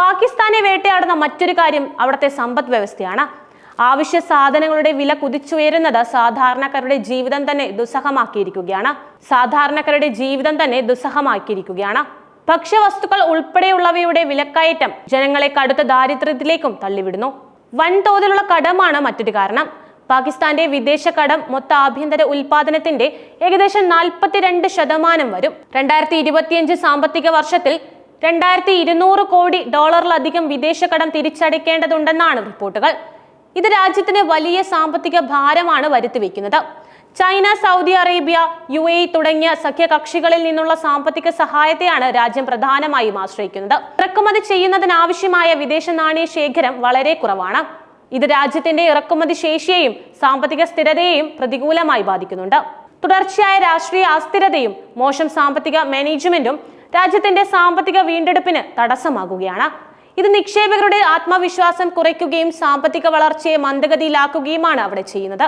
പാകിസ്ഥാനെ വേട്ടയാടുന്ന മറ്റൊരു കാര്യം അവിടുത്തെ സമ്പദ് വ്യവസ്ഥയാണ്. ആവശ്യ സാധനങ്ങളുടെ വില കുതിച്ചുയരുന്നത് സാധാരണക്കാരുടെ ജീവിതം തന്നെ ദുസ്സഹമാക്കിയിരിക്കുകയാണ്. സാധാരണക്കാരുടെ ജീവിതം തന്നെ ദുസ്സഹമാക്കിയിരിക്കുകയാണ്. ഭക്ഷ്യവസ്തുക്കൾ ഉൾപ്പെടെയുള്ളവയുടെ വിലക്കയറ്റം ജനങ്ങളെ കടുത്ത ദാരിദ്ര്യത്തിലേക്കും തള്ളിവിടുന്നു. വൻതോതിലുള്ള കടമാണ് മറ്റൊരു കാരണം. പാകിസ്ഥാന്റെ വിദേശ കടം മൊത്ത ആഭ്യന്തര ഉൽപാദനത്തിന്റെ ഏകദേശം നാൽപ്പത്തിരണ്ട് ശതമാനം വരും. രണ്ടായിരത്തി ഇരുപത്തിയഞ്ച് സാമ്പത്തിക വർഷത്തിൽ രണ്ടായിരത്തി ഇരുന്നൂറ് കോടി ഡോളറിലധികം വിദേശ കടം തിരിച്ചടയ്ക്കേണ്ടതുണ്ടെന്നാണ് റിപ്പോർട്ടുകൾ. ഇത് രാജ്യത്തിന് വലിയ സാമ്പത്തിക ഭാരമാണ് വരുത്തിവെക്കുന്നത്. China Saudi Arabia U A തുടങ്ങിയ സഖ്യകക്ഷികളിൽ നിന്നുള്ള സാമ്പത്തിക സഹായത്തെയാണ് രാജ്യം പ്രധാനമായും ആശ്രയിക്കുന്നത്. ഇറക്കുമതി ചെയ്യുന്നതിനാവശ്യമായ വിദേശ നാണയ ശേഖരം വളരെ കുറവാണ്. ഇത് രാജ്യത്തിന്റെ ഇറക്കുമതി ശേഷിയെയും സാമ്പത്തിക സ്ഥിരതയെയും പ്രതികൂലമായി ബാധിക്കുന്നുണ്ട്. തുടർച്ചയായ രാഷ്ട്രീയ അസ്ഥിരതയും മോശം സാമ്പത്തിക മാനേജ്മെന്റും രാജ്യത്തിന്റെ സാമ്പത്തിക വീണ്ടെടുപ്പിന് തടസ്സമാകുകയാണ്. ഇത് നിക്ഷേപകരുടെ ആത്മവിശ്വാസം കുറയ്ക്കുകയും സാമ്പത്തിക വളർച്ചയെ മന്ദഗതിയിലാക്കുകയുമാണ് അവിടെ ചെയ്യുന്നത്.